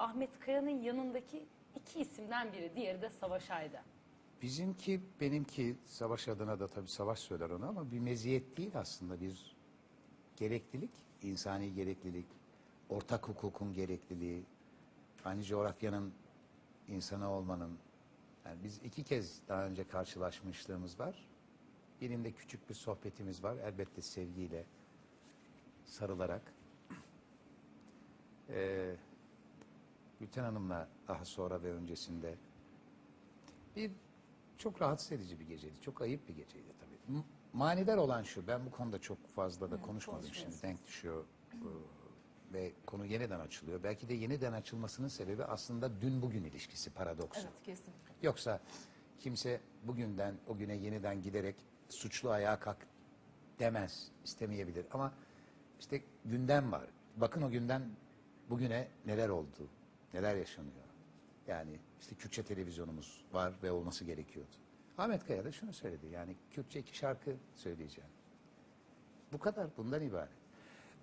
Ahmet Kaya'nın yanındaki iki isimden biri. Diğeri de Savaş Ayda. Bizimki, benimki savaş adına da tabii savaş söyler onu ama bir meziyet değil aslında bir gereklilik, insani gereklilik, ortak hukukun gerekliliği, aynı coğrafyanın insanı olmanın. Yani biz iki kez daha önce karşılaşmışlığımız var. Birinde küçük bir sohbetimiz var, elbette sevgiyle sarılarak. Ee, Gülten Hanım'la daha sonra ve öncesinde bir çok rahatsız edici bir geceydi. Çok ayıp bir geceydi tabii. M- Manidar olan şu, ben bu konuda çok fazla da konuşmadım şimdi. Denk düşüyor e, ve konu yeniden açılıyor. Belki de yeniden açılmasının sebebi aslında dün bugün ilişkisi paradoksu. Evet kesin. Yoksa kimse bugünden o güne yeniden giderek suçlu ayağa kalk demez, istemeyebilir. Ama işte gündem var. Bakın o günden bugüne neler oldu, neler yaşanıyor. Yani işte Kürtçe televizyonumuz var ve olması gerekiyordu. Ahmet Kaya da şunu söyledi. Yani Kürtçe iki şarkı söyleyeceğim. Bu kadar bundan ibaret.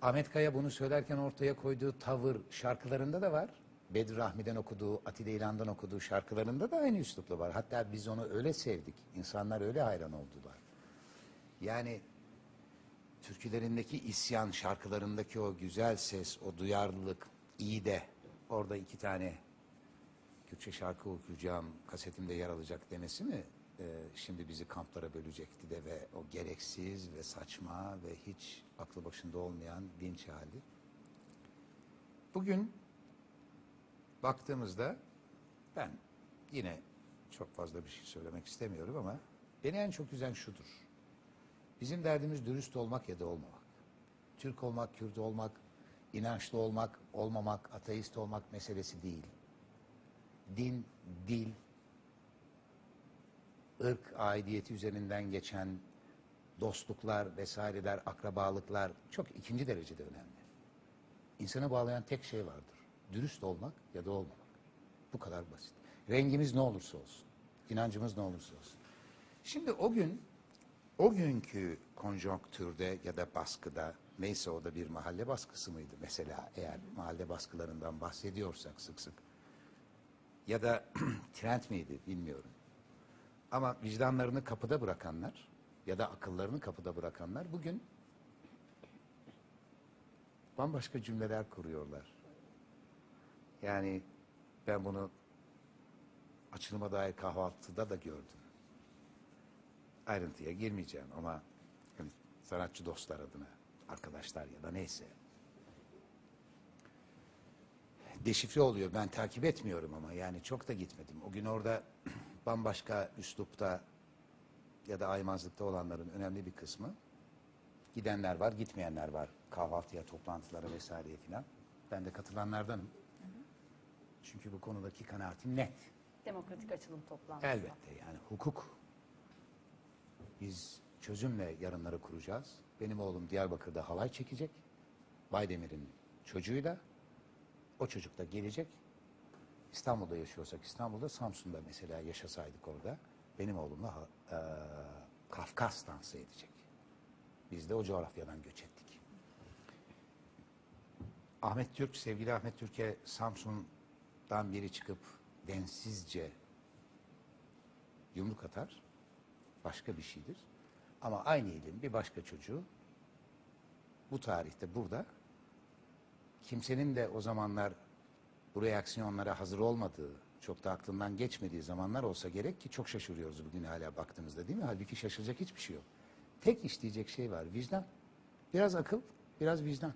Ahmet Kaya bunu söylerken ortaya koyduğu tavır şarkılarında da var. Bedri Rahmi'den okuduğu, Atilla İlhan'dan okuduğu şarkılarında da aynı üslupla var. Hatta biz onu öyle sevdik. İnsanlar öyle hayran oldular. Yani türkülerindeki isyan, şarkılarındaki o güzel ses, o duyarlılık iyi de orada iki tane Kürtçe şarkı okuyacağım, kasetimde yer alacak demesi mi e, şimdi bizi kamplara bölecekti de ve o gereksiz ve saçma ve hiç aklı başında olmayan dinç hali. Bugün baktığımızda ben yine çok fazla bir şey söylemek istemiyorum ama beni en çok üzen şudur. Bizim derdimiz dürüst olmak ya da olmamak. Türk olmak, Kürt olmak, inançlı olmak, olmamak, ateist olmak meselesi değil. Din, dil, ırk aidiyeti üzerinden geçen dostluklar vesaireler, akrabalıklar çok ikinci derecede önemli. İnsanı bağlayan tek şey vardır. Dürüst olmak ya da olmamak. Bu kadar basit. Rengimiz ne olursa olsun. inancımız ne olursa olsun. Şimdi o gün, o günkü konjonktürde ya da baskıda, neyse o da bir mahalle baskısı mıydı mesela eğer mahalle baskılarından bahsediyorsak sık sık. Ya da trend miydi bilmiyorum. Ama vicdanlarını kapıda bırakanlar ya da akıllarını kapıda bırakanlar bugün bambaşka cümleler kuruyorlar. Yani ben bunu açılıma dair kahvaltıda da gördüm. Ayrıntıya girmeyeceğim ama hani sanatçı dostlar adına, arkadaşlar ya da neyse. Deşifre oluyor. Ben takip etmiyorum ama yani çok da gitmedim. O gün orada bambaşka üslupta ya da aymazlıkta olanların önemli bir kısmı gidenler var, gitmeyenler var. Kahvaltıya, toplantılara vesaireye filan. Ben de katılanlardanım. Çünkü bu konudaki kanaatim net. Demokratik açılım toplantısı. Elbette yani hukuk. Biz çözümle yarınları kuracağız. Benim oğlum Diyarbakır'da halay çekecek. Baydemir'in çocuğuyla. O çocuk da gelecek. İstanbul'da yaşıyorsak İstanbul'da, Samsun'da mesela yaşasaydık orada benim oğlumla eee, Kafkas dansı edecek. Biz de o coğrafyadan göç ettik. Ahmet Türk, sevgili Ahmet Türk'e Samsun'dan biri çıkıp densizce yumruk atar. Başka bir şeydir. Ama aynı ilin bir başka çocuğu bu tarihte burada kimsenin de o zamanlar bu reaksiyonlara hazır olmadığı, çok da aklından geçmediği zamanlar olsa gerek ki çok şaşırıyoruz bugün hala baktığımızda değil mi? Halbuki şaşıracak hiçbir şey yok. Tek işleyecek şey var, vicdan. Biraz akıl, biraz vicdan.